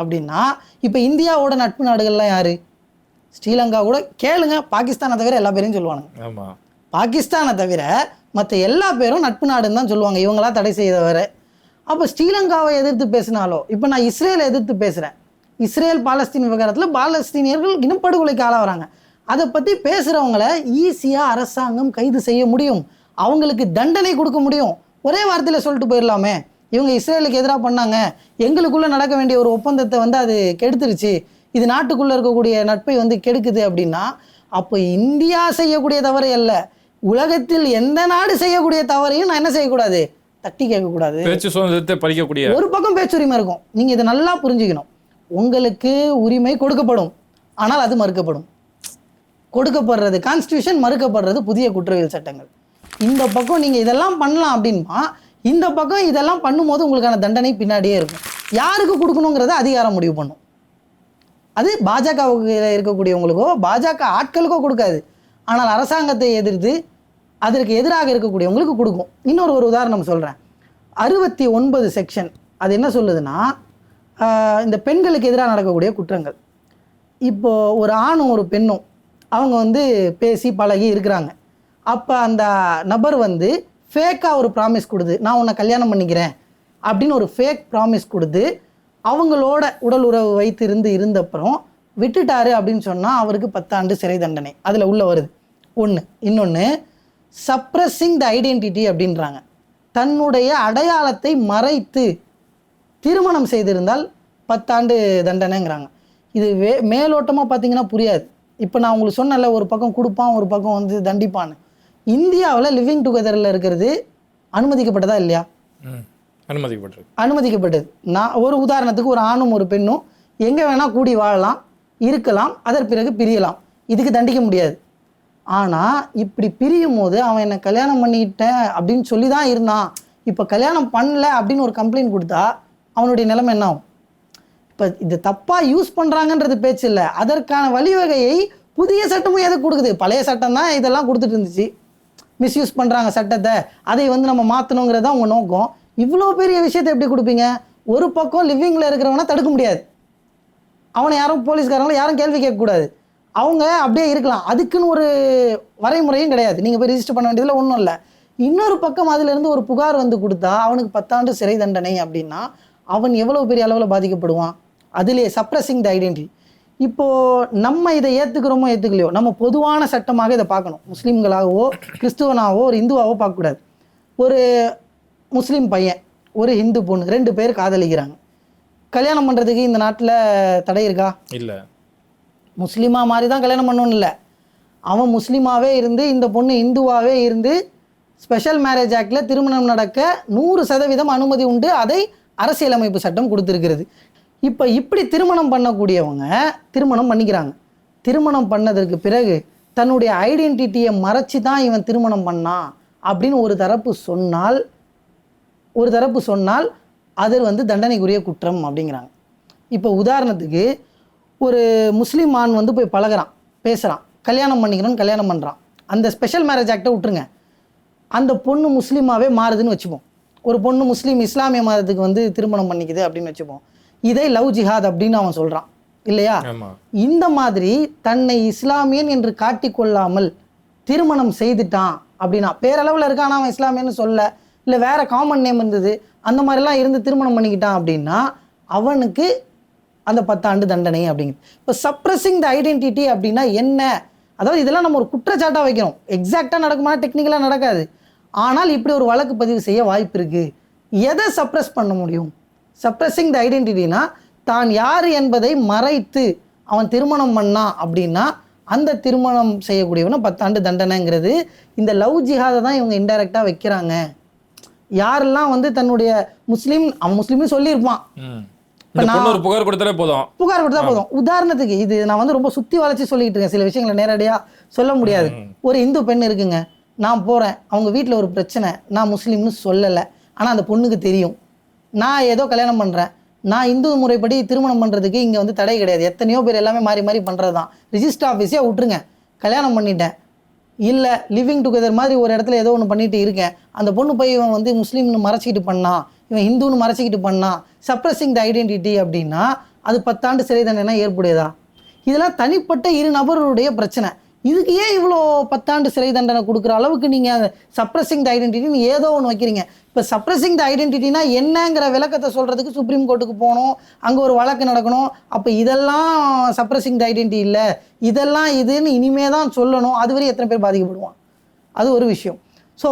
அப்படின்னா இப்போ இந்தியாவோட நட்பு நாடுகள்லாம் யாரு? ஸ்ரீலங்கா கூட கேளுங்க பாகிஸ்தானை தவிர எல்லா பேரையும் சொல்லுவானுங்க. பாகிஸ்தானை தவிர மற்ற எல்லா பேரும் நட்பு நாடுன்னு தான் சொல்லுவாங்க. இவங்களா தடை செய்தவரை. அப்போ ஸ்ரீலங்காவை எதிர்த்து பேசினாலோ இப்போ நான் இஸ்ரேலை எதிர்த்து பேசுகிறேன் இஸ்ரேல் பாலஸ்தீன் விவகாரத்தில் பாலஸ்தீனியர்கள் இனப்படுகொலைக்கு ஆளாகிறாங்க அதை பற்றி பேசுகிறவங்கள ஈஸியாக அரசாங்கம் கைது செய்ய முடியும். அவங்களுக்கு தண்டனை கொடுக்க முடியும். ஒரே வார்த்தையில் சொல்லிட்டு போயிடலாமே. இவங்க இஸ்ரேலுக்கு எதிராக பண்ணாங்க. எங்களுக்குள்ளே நடக்க வேண்டிய ஒரு ஒப்பந்தத்தை வந்து அது கெடுத்துருச்சு. இது நாட்டுக்குள்ளே இருக்கக்கூடிய நட்பை வந்து கெடுக்குது அப்படின்னா அப்போ இந்தியா செய்யக்கூடிய தவறு அல்ல. உலகத்தில் எந்த நாடு செய்யக்கூடிய தவறையும் நான் என்ன செய்யக்கூடாது? தட்டி கேட்கக்கூடாது. பேச்சு சுதந்திரத்தை பறிக்கக்கூடிய. ஒரு பக்கம் பேச்சுரிமை இருக்கும். நீங்க இதை நல்லா புரிஞ்சுக்கணும். உங்களுக்கு உரிமை கொடுக்கப்படும். ஆனால் அது மறுக்கப்படும். கொடுக்கப்படுறது கான்ஸ்டியூஷன் மறுக்கப்படுறது புதிய குற்றவியல் சட்டங்கள். இந்த பக்கம் நீங்க இதெல்லாம் பண்ணலாம் அப்படின்னா இந்த பக்கம் இதெல்லாம் பண்ணும்போது உங்களுக்கான தண்டனை பின்னாடியே இருக்கும். யாருக்கு கொடுக்கணுங்கிறத அதிகாரம் முடிவு பண்ணும். அது பாஜகவுக்கு இருக்கக்கூடியவங்களுக்கோ பாஜக ஆட்களுக்கோ கொடுக்காது. ஆனால் அரசாங்கத்தை எதிர்த்து அதற்கு எதிராக இருக்கக்கூடியவங்களுக்கு கொடுக்கும். இன்னொரு ஒரு உதாரணம் சொல்கிறேன் அறுபத்தி ஒன்பது செக்ஷன் அது என்ன சொல்லுதுன்னா இந்த பெண்களுக்கு எதிராக நடக்கக்கூடிய குற்றங்கள். இப்போது ஒரு ஆணும் ஒரு பெண்ணும் அவங்க வந்து பேசி பழகி இருக்கிறாங்க. அப்போ அந்த நபர் வந்து ஃபேக்காக ஒரு ப்ராமிஸ் கொடுது. நான் உன்னை கல்யாணம் பண்ணிக்கிறேன் அப்படின்னு ஒரு ஃபேக் ப்ராமிஸ் கொடுத்து அவங்களோட உடல் உறவு வைத்து இருந்து இருந்தப்புறம் விட்டுட்டாரு அப்படின்னு சொன்னால் அவருக்கு பத்தாண்டு சிறை தண்டனை. அதில் உள்ள வருது. ஒன்று இன்னொன்று சப்ரஸிங் த ஐடென்டிட்டி அப்படின்றாங்க. தன்னுடைய அடையாளத்தை மறைத்து திருமணம் செய்திருந்தால் பத்தாண்டு தண்டனைங்கிறாங்க. இது வே மேலோட்டமாக பார்த்தீங்கன்னா புரியாது. இப்போ நான் உங்களுக்கு சொன்னல ஒரு பக்கம் கொடுப்பான் ஒரு பக்கம் வந்து தண்டிப்பான்னு. இந்தியாவில் லிவிங் டுகெதரில் இருக்கிறது அனுமதிக்கப்பட்டதா இல்லையா? ம். அனுமதிக்கப்பட்டிருக்கு. அனுமதிக்கப்பட்டது. நான் ஒரு உதாரணத்துக்கு ஒரு ஆணும் ஒரு பெண்ணும் எங்கே வேணால் கூடி வாழலாம் இருக்கலாம் அதன் பிறகு பிரியலாம். இதுக்கு தண்டிக்க முடியாது. ஆனால் இப்படி பிரியும் போது அவன் என்னை கல்யாணம் பண்ணிக்கிட்டேன் அப்படின்னு சொல்லி தான் இருந்தான். இப்போ கல்யாணம் பண்ணல அப்படின்னு ஒரு கம்ப்ளைண்ட் கொடுத்தா அவனுடைய நிலைமை என்ன ஆகும்? இப்போ இது தப்பாக யூஸ் பண்ணுறாங்கன்றது பேச்சு இல்லை. அதற்கான வழிவகையை புதிய சட்டமும் எதுக்கு கொடுக்குது? பழைய சட்டம் தான் இதெல்லாம் கொடுத்துட்டு இருந்துச்சு. மிஸ்யூஸ் பண்ணுறாங்க சட்டத்தை. அதை வந்து நம்ம மாற்றணுங்கிறது தான் உங்கள் நோக்கம். இவ்வளோ பெரிய விஷயத்தை எப்படி கொடுப்பீங்க? ஒரு பக்கம் லிவிங்கில் இருக்கிறவனை தடுக்க முடியாது. அவனை யாரும் போலீஸ்காரங்களும் யாரும் கேள்வி கேட்கக்கூடாது. அவங்க அப்படியே இருக்கலாம். அதுக்குன்னு ஒரு வரைமுறையும் கிடையாது. நீங்கள் போய் ரிஜிஸ்டர் பண்ண வேண்டியதில் ஒன்றும் இல்லை. இன்னொரு பக்கம் அதிலிருந்து ஒரு புகார் வந்து கொடுத்தா அவனுக்கு பத்தாண்டு சிறை தண்டனை அப்படின்னா அவன் எவ்வளோ பெரிய அளவில் பாதிக்கப்படுவான்? அதிலே சப்ரஸிங் த ஐடென்டிட்டி இப்போது நம்ம இதை ஏற்றுக்கிறோமோ ஏற்றுக்கலையோ நம்ம பொதுவான சட்டமாக இதை பார்க்கணும். முஸ்லீம்களாகவோ கிறிஸ்துவனாகவோ ஒரு இந்துவாகவோ பார்க்கக்கூடாது. ஒரு முஸ்லீம் பையன் ஒரு ஹிந்து பொண்ணு ரெண்டு பேர் காதலிக்கிறாங்க. கல்யாணம் பண்ணுறதுக்கு இந்த நாட்டில் தடை இருக்கா? இல்லை. முஸ்லீமா மாதிரி தான் கல்யாணம் பண்ணணும் இல்லை. அவன் முஸ்லீமாவே இருந்து இந்த பொண்ணு இந்துவாகவே இருந்து ஸ்பெஷல் மேரேஜ் ஆக்டில் திருமணம் நடக்க நூறு சதவீதம் அனுமதி உண்டு. அதை அரசியலமைப்பு சட்டம் கொடுத்துருக்கிறது. இப்போ இப்படி திருமணம் பண்ணக்கூடியவங்க திருமணம் பண்ணிக்கிறாங்க. திருமணம் பண்ணதற்கு பிறகு தன்னுடைய ஐடென்டிட்டியை மறைச்சி தான் இவன் திருமணம் பண்ணான் அப்படின்னு ஒரு தரப்பு சொன்னால் ஒரு தரப்பு சொன்னால் அது வந்து தண்டனைக்குரிய குற்றம் அப்படிங்கிறாங்க. இப்போ உதாரணத்துக்கு ஒரு முஸ்லீம் ஆண் வந்து போய் பழகுறான் பேசுகிறான் கல்யாணம் பண்ணிக்கணும்னு கல்யாணம் பண்ணுறான் அந்த ஸ்பெஷல் மேரேஜ் ஆக்டை விட்டுருங்க. அந்த பொண்ணு முஸ்லீமாகவே மாறுதுன்னு வச்சுப்போம். ஒரு பொண்ணு முஸ்லீம் இஸ்லாமிய மதத்துக்கு வந்து திருமணம் பண்ணிக்குது அப்படின்னு வச்சுப்போம். இதை லவ் ஜிஹாத் அப்படின்னு அவன் சொல்கிறான் இல்லையா? இந்த மாதிரி தன்னை இஸ்லாமியன் என்று காட்டிக்கொள்ளாமல் திருமணம் செய்துட்டான் அப்படின்னா பேரளவில் இருக்கான் அவன் இஸ்லாமியன்னு சொல்ல இல்லை வேற காமன் நேம் இருந்தது அந்த மாதிரிலாம் இருந்து திருமணம் பண்ணிக்கிட்டான் அப்படின்னா அவனுக்கு அந்த பத்தாண்டு தண்டனை அப்படிங்கிறது இப்போ சப்ரஸிங் த ஐடென்டிட்டி அப்படின்னா என்ன? அதாவது இதெல்லாம் நம்ம ஒரு குற்றச்சாட்டாக வைக்கிறோம் எக்ஸாக்டாக நடக்குமா டெக்னிக்கலாக நடக்காது. ஆனால் இப்படி ஒரு வழக்கு பதிவு செய்ய வாய்ப்பு இருக்குது எதை சப்ரஸ் பண்ண முடியும்? சப்ரஸிங் த ஐடென்டிட்டினா தான் யார் என்பதை மறைத்து அவன் திருமணம் பண்ணான் அப்படின்னா அந்த திருமணம் செய்யக்கூடியவனை பத்தாண்டு தண்டனைங்கிறது இந்த லவ் ஜிஹாதை தான் இவங்க இன்டைரக்டாக வைக்கிறாங்க. யாரெல்லாம் வந்து தன்னுடைய முஸ்லீம் அவன் முஸ்லீம்னு சொல்லியிருப்பான். புகார் கொடுத்தாலே போதும். புகார் கொடுத்தா போதும். உதாரணத்துக்கு இது நான் வந்து ரொம்ப சுத்தி வளைச்சு சொல்லிட்டு இருக்கேன். சில விஷயங்களை நேரடியா சொல்ல முடியாது. ஒரு இந்து பெண் இருக்குங்க. நான் போறேன். அவங்க வீட்டில் ஒரு பிரச்சனை. நான் முஸ்லீம்னு சொல்லலை. ஆனா அந்த பொண்ணுக்கு தெரியும். நான் ஏதோ கல்யாணம் பண்ணுறேன் நான் இந்து முறைப்படி திருமணம் பண்ணுறதுக்கு இங்கே வந்து தடை கிடையாது. எத்தனையோ பேர் எல்லாமே மாறி மாறி பண்ணுறது தான் ரிஜிஸ்டர் ஆஃபீஸே விட்டுருங்க. கல்யாணம் பண்ணிட்டேன். இல்லை லிவிங் டுகெதர் மாதிரி ஒரு இடத்துல ஏதோ ஒன்று பண்ணிட்டு இருக்கேன். அந்த பொண்ணு போய் இவன் வந்து முஸ்லீம்னு மறைச்சிக்கிட்டு பண்ணான் இவன் ஹிந்துன்னு மறைச்சிக்கிட்டு பண்ணான் சப்ரஸிங் த ஐடென்டிட்டி அப்படின்னா அது பத்தாண்டு சிறை தண்டனை ஏற்புடையதா? இதெல்லாம் தனிப்பட்ட இரு நபர்களுடைய பிரச்சனை. இதுக்கு ஏன் இவ்வளோ பத்தாண்டு சிறை தண்டனை கொடுக்குற அளவுக்கு நீங்கள் சப்ரஸிங் த ஐடென்டிட்டின்னு ஏதோ ஒன்று வைக்கிறீங்க? இப்போ சப்ரஸிங் த ஐடென்டிட்டினா என்னங்கிற விளக்கத்தை சொல்கிறதுக்கு சுப்ரீம் கோர்ட்டுக்கு போகணும். அங்கே ஒரு வழக்கு நடக்கணும். அப்போ இதெல்லாம் சப்ரஸிங் த ஐடென்டிட்டி இல்லை. இதெல்லாம் இதுன்னு இனிமே தான் சொல்லணும். அதுவரை எத்தனை பேர் பாதிக்கப்படுவான் அது ஒரு விஷயம். ஸோ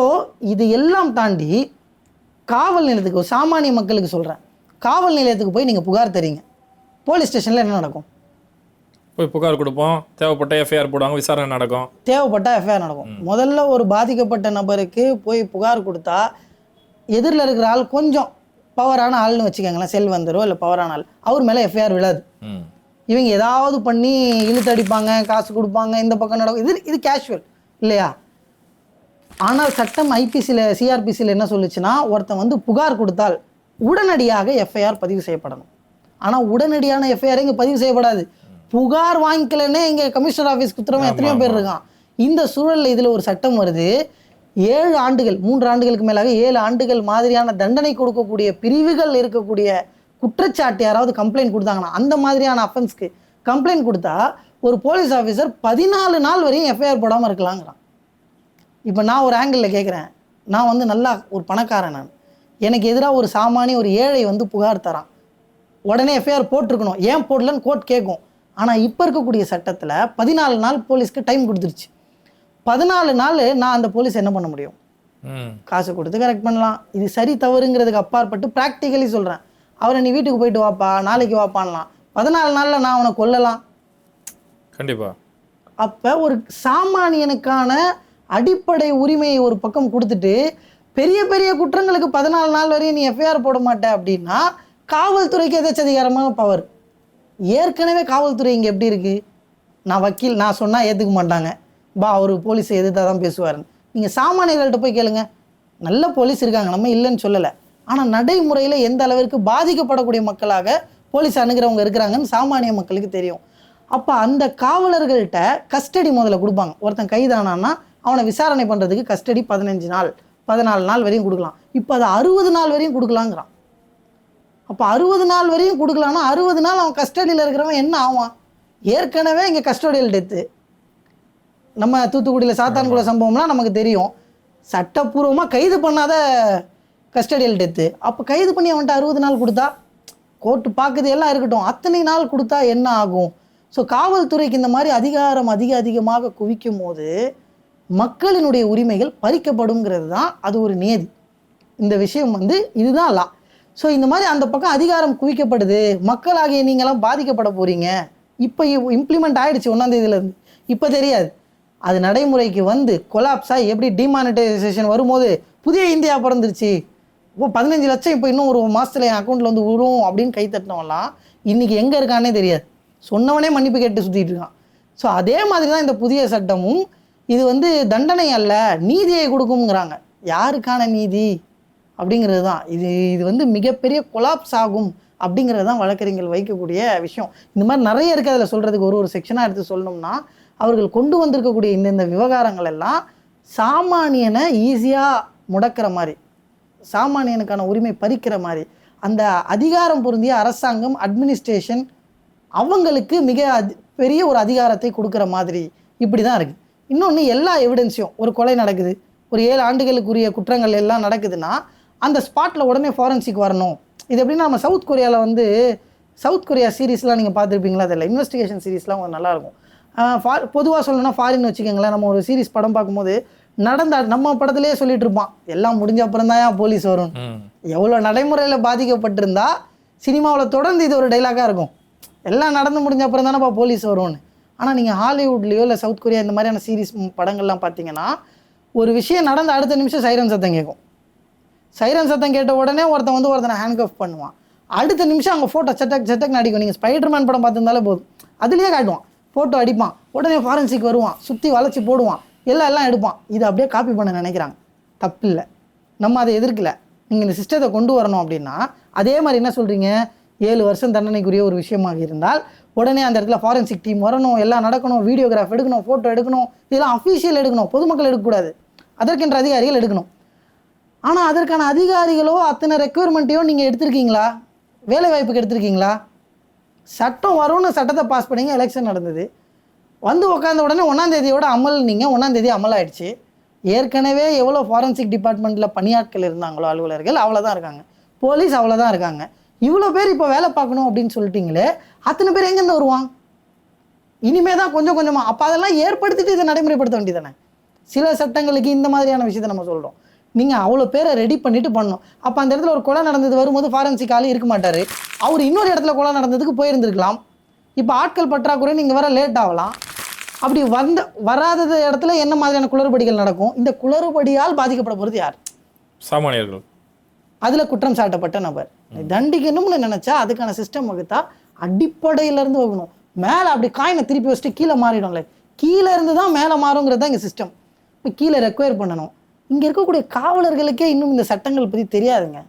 இது எல்லாம் தாண்டி காவல் நிலையத்துக்கு சாமானிய மக்களுக்கு சொல்கிறேன் காவல் நிலையத்துக்கு போய் நீங்கள் புகார் தரீங்க போலீஸ் ஸ்டேஷனில் என்ன நடக்கும்? போய் புகார் கொடுப்போம். தேவைப்பட்ட எஃப்ஐஆர் போடுவாங்க. விசாரணை நடக்கும். தேவைப்பட்ட எஃப்ஐஆர் நடக்கும். முதல்ல ஒரு பாதிக்கப்பட்ட நபருக்கு போய் புகார் கொடுத்தா எதிரில் இருக்கிற ஆள் கொஞ்சம் பவரான ஆள்னு வச்சுக்கோங்களேன் செல்வந்தரோ இல்லை பவரான ஆள். அவர் மேலே எஃப்ஐஆர் விழாது. இவங்க ஏதாவது பண்ணி இழுத்தடிப்பாங்க காசு கொடுப்பாங்க இந்த பக்கம் நடக்கும். இது இது கேஷுவல் இல்லையா? ஆனால் சட்டம் ஐபிசியில் சிஆர்பிசியில் என்ன சொல்லுச்சுன்னா ஒருத்தன் வந்து புகார் கொடுத்தால் உடனடியாக எஃப்ஐஆர் பதிவு செய்யப்படணும். ஆனால் உடனடியான எஃப்ஐஆர் இங்கே பதிவு செய்யப்படாது. புகார் வாங்கிக்கலன்னே இங்கே கமிஷனர் ஆஃபீஸ் குத்துறவன் எத்தனையோ பேர் இருக்கான். இந்த சூழலில் இதில் ஒரு சட்டம் வருது. ஏழு ஆண்டுகள் மூன்று ஆண்டுகளுக்கு மேலாக ஏழு ஆண்டுகள் மாதிரியான தண்டனை கொடுக்கக்கூடிய பிரிவுகள் இருக்கக்கூடிய குற்றச்சாட்டு யாராவது கம்ப்ளைண்ட் கொடுத்தாங்கன்னா அந்த மாதிரியான அஃபென்ஸ்க்கு கம்ப்ளைண்ட் கொடுத்தா ஒரு போலீஸ் ஆஃபீஸர் பதினாலு நாள் வரையும் எஃப்ஐஆர் போடாமல் இருக்கலாங்கிறான். இப்போ நான் ஒரு ஆங்கிளில் கேட்குறேன் நான் வந்து நல்லா ஒரு பணக்காரன் நான். எனக்கு எதிராக ஒரு சாமானிய ஒரு ஏழை வந்து புகார் தரான். உடனே எஃப்ஐஆர் போட்டிருக்கணும். ஏன் போடலன்னு கோர்ட் கேட்கும் ஆனால் இப்போ இருக்கக்கூடிய சட்டத்தில் பதினாலு நாள் போலீஸ்க்கு டைம் கொடுத்துருச்சு. பதினாலு நாள் நான் அந்த போலீஸ் என்ன பண்ண முடியும்? காசு கொடுத்து கரெக்ட் பண்ணலாம். இது சரி தவறுங்கிறதுக்கு அப்பாற்பட்டு ப்ராக்டிக்கலி சொல்கிறேன் அவரை நீ வீட்டுக்கு போயிட்டு வாப்பா நாளைக்கு வாப்பான்லாம். பதினாலு நாளில் நான் அவனை கொல்லலாம். கண்டிப்பா. அப்போ ஒரு சாமானியனுக்கான அடிப்படை உரிமையை ஒரு பக்கம் கொடுத்துட்டு பெரிய பெரிய குற்றங்களுக்கு பதினாலு நாள் வரையும் நீ எஃப்ஐஆர் போட மாட்ட அப்படின்னா காவல்துறைக்கு எதாச்சதிகாரமான பவர் ஏற்கனவே காவல்துறை இங்கே எப்படி இருக்கு? நான் வக்கீல் நான் சொன்னால் ஏற்றுக்க மாட்டாங்க. பா அவர் போலீஸை எதிர்த்தா தான் பேசுவாருன்னு. நீங்கள் சாமானியர்கள்ட்ட போய் கேளுங்க. நல்ல போலீஸ் இருக்காங்க. நம்ம இல்லைன்னு சொல்லலை. ஆனால் நடைமுறையில் எந்த அளவிற்கு பாதிக்கப்படக்கூடிய மக்களாக போலீஸ் அணுகிறவங்க இருக்கிறாங்கன்னு சாமானிய மக்களுக்கு தெரியும். அப்போ அந்த காவலர்கள்ட்ட கஸ்டடி முதல்ல கொடுப்பாங்க. ஒருத்தன் கைதானான்னா அவனை விசாரணை பண்ணுறதுக்கு கஸ்டடி பதினஞ்சு நாள் பதினாலு நாள் வரையும் கொடுக்கலாம். இப்போ அது அறுபது நாள் வரையும் கொடுக்கலாங்கிறான். அப்போ அறுபது நாள் வரையும் கொடுக்கலான்னா அறுபது நாள் அவன் கஸ்டடியில் இருக்கிறவன் என்ன ஆவான்? ஏற்கனவே இங்கே கஸ்டோடியல் டெத்து. நம்ம தூத்துக்குடியில் சாத்தான்குள சம்பவம்லாம் நமக்கு தெரியும். சட்டப்பூர்வமாக கைது பண்ணாத கஸ்டடியல் டெத்து. அப்போ கைது பண்ணி அவன்கிட்ட அறுபது நாள் கொடுத்தா? கோர்ட்டு பார்க்குது எல்லாம் இருக்கட்டும். அத்தனை நாள் கொடுத்தா என்ன ஆகும்? ஸோ காவல்துறைக்கு இந்த மாதிரி அதிகாரம் அதிக அதிகமாக குவிக்கும் போது மக்களினுடைய உரிமைகள் பறிக்கப்படுங்கிறது தான் அது ஒரு நேதி இந்த விஷயம் வந்து இதுதான் லா. ஸோ இந்த மாதிரி அந்த பக்கம் அதிகாரம் குவிக்கப்படுது. மக்களாகிய நீங்களாம் பாதிக்கப்பட போறீங்க. இப்போ இம்ப்ளிமெண்ட் ஆயிடுச்சு ஒன்றாம் தேதியிலேருந்து. இப்போ தெரியாது. அது நடைமுறைக்கு வந்து கொலாப்ஸாக எப்படி டிமானிட்டைசேஷன் வரும்போது புதிய இந்தியா பிறந்துருச்சு? இப்போ பதினஞ்சு லட்சம் இப்போ இன்னும் ஒரு மாதத்தில் என் அக்கௌண்ட்டில் வந்து விழும் அப்படின்னு கை தட்டினவெல்லாம் இன்றைக்கி எங்கே இருக்கானே தெரியாது. சொன்னவனே மன்னிப்பு கேட்டு சுற்றிட்டு இருக்கான். ஸோ அதே மாதிரி தான் இந்த புதிய சட்டமும் இது வந்து தண்டனை அல்ல நீதியை கொடுக்குங்கிறாங்க யாருக்கான நீதி? அப்படிங்கிறது தான் இது இது வந்து மிகப்பெரிய கொலாப்ஸ் ஆகும் அப்படிங்கிறது தான் வழக்கறிஞர்கள் வைக்கக்கூடிய விஷயம். இந்த மாதிரி நிறைய இருக்குது அதில் சொல்கிறதுக்கு ஒரு ஒரு செக்ஷனாக எடுத்து சொல்லணும்னா அவர்கள் கொண்டு வந்திருக்கக்கூடிய இந்த இந்த விவகாரங்கள் எல்லாம் சாமானியனை ஈஸியாக முடக்கிற மாதிரி சாமானியனுக்கான உரிமை பறிக்கிற மாதிரி. அந்த அதிகாரம் பொருந்திய அரசாங்கம் அட்மினிஸ்ட்ரேஷன் அவங்களுக்கு மிக அதி- பெரிய ஒரு அதிகாரத்தை கொடுக்குற மாதிரி இப்படி தான் இருக்குது இன்னொன்று எல்லா எவிடன்ஸையும் ஒரு கொலை நடக்குது ஒரு ஏழு ஆண்டுகளுக்குரிய குற்றங்கள் எல்லாம் நடக்குதுன்னா அந்த ஸ்பாட்டில் உடனே ஃபாரன்சிக் வரணும். இது எப்படின்னா நம்ம சவுத் கொரியாவில் வந்து சவுத் கொரியா சீரீஸ்லாம் நீங்கள் பார்த்துருப்பீங்களா? அதில் இன்வெஸ்டிகேஷன் சீரீஸ்லாம் கொஞ்சம் நல்லாயிருக்கும் பொதுவாக சொல்லணும்னா ஃபாரின் வச்சுக்கோங்களேன் நம்ம ஒரு சீரிஸ் படம் பார்க்கும்போது நடந்த நம்ம படத்திலே சொல்லிட்டு இருப்பான். எல்லாம் முடிஞ்ச அப்புறம் தான் போலீஸ் வரும் ம். எவ்வளோ நடைமுறையில் பாதிக்கப்பட்டிருந்தா சினிமாவில் தொடர்ந்து இது ஒரு டைலாக்காக இருக்கும். எல்லாம் நடந்து முடிஞ்ச அப்புறம் தானேப்பா போலீஸ் வரும்னு. ஆனால் நீங்கள் ஹாலிவுட்லேயோ இல்லை சவுத் கொரியா இந்த மாதிரியான சீரிஸ் படங்கள்லாம் பார்த்தீங்கன்னா ஒரு விஷயம் நடந்த அடுத்த நிமிஷம் சைரன் சத்தம் கேட்கும். சைரன் சத்தம் கேட்ட உடனே ஒருத்தன் வந்து ஒருத்தனை ஹேண்ட்கஃப் பண்ணுவான். அடுத்த நிமிஷம் அங்கே ஃபோட்டோ சட்டக் சட்டக் அடிக்கும். நீங்கள் ஸ்பைடர்மேன் படம் பார்த்துருந்தாலே போதும். அதுலேயே காட்டுவான். ஃபோட்டோ அடிப்பான். உடனே ஃபாரன்சிக் வருவான். சுற்றி வளைச்சி போடுவான். எல்லாம் எல்லாம் எடுப்பான். இதை அப்படியே காப்பி பண்ண நினைக்கிறாங்க. தப்பில்லை. நம்ம அதை எதிர்க்கல. நீங்கள் இந்த சிஸ்டத்தை கொண்டு வரணும் அப்படின்னா அதே மாதிரி என்ன சொல்கிறீங்க ஏழு வருஷம் தண்டனைக்குரிய ஒரு விஷயமாக இருந்தால் உடனே அந்த இடத்துல ஃபாரன்சிக் டீம் வரணும். எல்லாம் நடக்கணும். வீடியோகிராஃப் எடுக்கணும் ஃபோட்டோ எடுக்கணும். இதெல்லாம் அஃபீஷியல் எடுக்கணும். பொதுமக்கள் எடுக்கக்கூடாது. அதற்கென்ற அதிகாரிகள் எடுக்கணும். ஆனால் அதற்கான அதிகாரிகளோ அத்தனை ரெக்குயர்மெண்ட்டையோ நீங்கள் எடுத்திருக்கீங்களா? வேலை வாய்ப்புக்கு எடுத்திருக்கீங்களா? சட்டம் வரும்னு சட்டத்தை பாஸ் பண்ணிங்க எலெக்ஷன் நடந்தது. வந்து உட்காந்த உடனே ஒன்றாந்தேதியோட அமல் நீங்கள் ஒன்றாந்தேதி அமல் ஆயிடுச்சு. ஏற்கனவே எவ்வளோ ஃபாரன்சிக் டிபார்ட்மெண்ட்டில் பணியாட்கள் இருந்தாங்களோ அலுவலர்கள் அவ்வளோதான் இருக்காங்க. போலீஸ் அவ்வளோதான் இருக்காங்க. இவ்வளோ பேர் இப்போ வேலை பார்க்கணும் அப்படின்னு சொல்லிட்டீங்களே அத்தனை பேர் எங்கேருந்து வருவான் இனிமே தான் கொஞ்சம் கொஞ்சமாக அப்போ அதெல்லாம் ஏற்படுத்திட்டு இதை நடைமுறைப்படுத்த வேண்டியதானே சில சட்டங்களுக்கு இந்த மாதிரியான விஷயத்தை நம்ம சொல்கிறோம் நீங்கள் அவ்வளோ பேரை ரெடி பண்ணிட்டு பண்ணணும். அப்போ அந்த இடத்துல ஒரு கொலை நடந்தது வரும்போது ஃபாரன்சிக் ஆளு இருக்க மாட்டார். அவர் இன்னொரு இடத்துல கொலை நடந்ததுக்கு போயிருந்திருக்கலாம். இப்போ ஆட்கள் பற்றாக்குறை நீங்கள் வர லேட் ஆகலாம். அப்படி வந்த வராதது இடத்துல என்ன மாதிரியான குளறுபடிகள் நடக்கும்? இந்த குளறுபடியால் பாதிக்கப்பட போகிறது யார்? சாமானியர்கள். அதில் குற்றம் சாட்டப்பட்ட நபர். தண்டிக்கணும்னு நினச்சா அதுக்கான சிஸ்டம் வகுத்தா அடிப்படையிலேருந்து வகணும் மேலே அப்படி காயினை திருப்பி வச்சுட்டு கீழே மாறிடும்ல. கீழே இருந்து தான் மேலே மாறுங்கிறது தான் இங்கே சிஸ்டம் இப்போ கீழே ரெக்வயர் பண்ணணும். இங்கே இருக்கக்கூடிய காவலர்களுக்கே இன்னும் இந்த சட்டங்கள் பற்றி தெரியாதுங்க.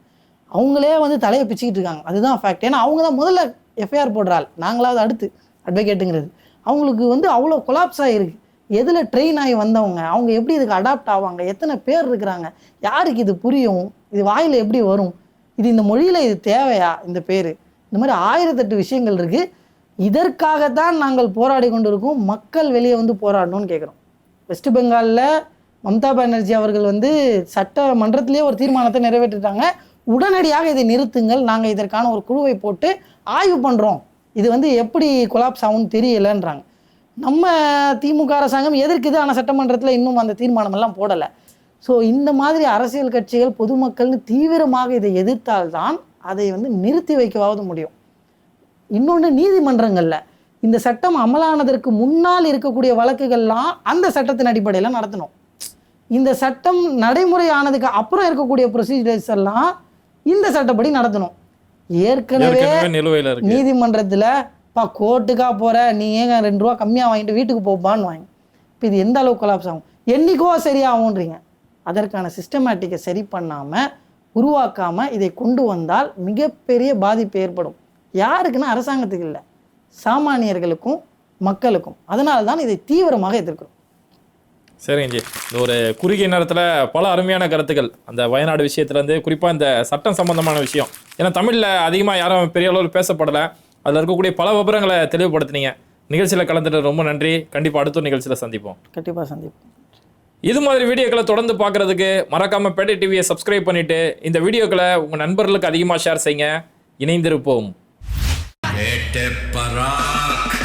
அவங்களே வந்து தலையை பிச்சுக்கிட்டு இருக்காங்க. அதுதான் ஃபேக்ட் ஏன்னா அவங்க தான் முதல்ல எஃப்ஐஆர் போடுறாள். நாங்களாவது அடுத்து அட்வொகேட்டுங்கிறது அவங்களுக்கு வந்து அவ்வளோ கொலாப்ஸ் ஆகிருக்கு எதில் ட்ரெயின் ஆகி வந்தவங்க? அவங்க எப்படி இதுக்கு அடாப்ட் ஆவாங்க? எத்தனை பேர் இருக்கிறாங்க? யாருக்கு இது புரியும்? இது வாயில் எப்படி வரும்? இது இந்த மொழியில் இது தேவையா? இந்த பேர். இந்த மாதிரி ஆயிரத்தெட்டு விஷயங்கள் இருக்குது இதற்காகத்தான் நாங்கள் போராடி கொண்டு இருக்கோம் மக்கள் வெளியே வந்து போராடணும்னு கேட்குறோம் வெஸ்ட் பெங்காலில் மம்தா பானர்ஜி அவர்கள் வந்து சட்டமன்றத்திலேயே ஒரு தீர்மானத்தை நிறைவேற்றிட்டாங்க. உடனடியாக இதை நிறுத்துங்கள். நாங்கள் இதற்கான ஒரு குழுவை போட்டு ஆய்வு பண்ணுறோம் இது வந்து எப்படி கொலாப்ஸ் ஆகும்னு தெரியலன்றாங்க. நம்ம திமுக அரசாங்கம் எதிர்க்குது ஆனால் சட்டமன்றத்தில் இன்னும் அந்த தீர்மானம் எல்லாம் போடலை? ஸோ இந்த மாதிரி அரசியல் கட்சிகள் பொதுமக்கள்னு தீவிரமாக இதை எதிர்த்தால்தான் அதை வந்து நிறுத்தி வைக்கவாவது முடியும். இன்னொன்று நீதிமன்றங்களில். இந்த சட்டம் அமலானதற்கு முன்னால் இருக்கக்கூடிய வழக்குகள்லாம் அந்த சட்டத்தின் அடிப்படையில் நடத்தணும். இந்த சட்டம் நடைமுறை ஆனதுக்கு அப்புறம் இருக்கக்கூடிய ப்ரொசீஜர்ஸ் எல்லாம் இந்த சட்டப்படி நடத்தணும். ஏற்கனவே நீதிமன்றத்தில் பா கோர்ட்டுக்கா போற? நீ ஏங்க ரெண்டு ரூபா கம்மியாக வாங்கிட்டு வீட்டுக்கு போப்பான்னு வாங்க. இப்போ இது எந்த அளவுக்கு கொலாப்ஸ் ஆகும்? என்னைக்கோ சரியாகும்ன்றீங்க. அதற்கான சிஸ்டமேட்டிக்கை சரி பண்ணாமல் உருவாக்காம இதை கொண்டு வந்தால் மிகப்பெரிய பாதிப்பு ஏற்படும். யாருக்குன்னா அரசாங்கத்துக்கு இல்லை. சாமானியர்களுக்கும் மக்களுக்கும். அதனால தான் இதை தீவிரமாக எதிர்க்கிறோம். சரிங்க ஜி. இந்த ஒரு குறுகிய நேரத்தில் பல அருமையான கருத்துக்கள். அந்த வயநாடு விஷயத்துலேருந்து குறிப்பாக இந்த சட்டம் சம்பந்தமான விஷயம். ஏன்னா தமிழில் அதிகமாக யாரும் பெரிய அளவில் பேசப்படலை. அதில் இருக்கக்கூடிய பல விவரங்களை தெளிவுபடுத்தினீங்க. நிகழ்ச்சியில் கலந்துட்டு ரொம்ப நன்றி. கண்டிப்பாக அடுத்த நிகழ்ச்சியில் சந்திப்போம். கண்டிப்பாக சந்திப்போம். இது மாதிரி வீடியோக்களை தொடர்ந்து பார்க்கறதுக்கு மறக்காம பேட்டை டிவியை சப்ஸ்கிரைப் பண்ணிட்டு இந்த வீடியோக்களை உங்க நண்பர்களுக்கு அதிகமாக ஷேர் செய்யுங்க. இணைந்திருப்போம். பராக்.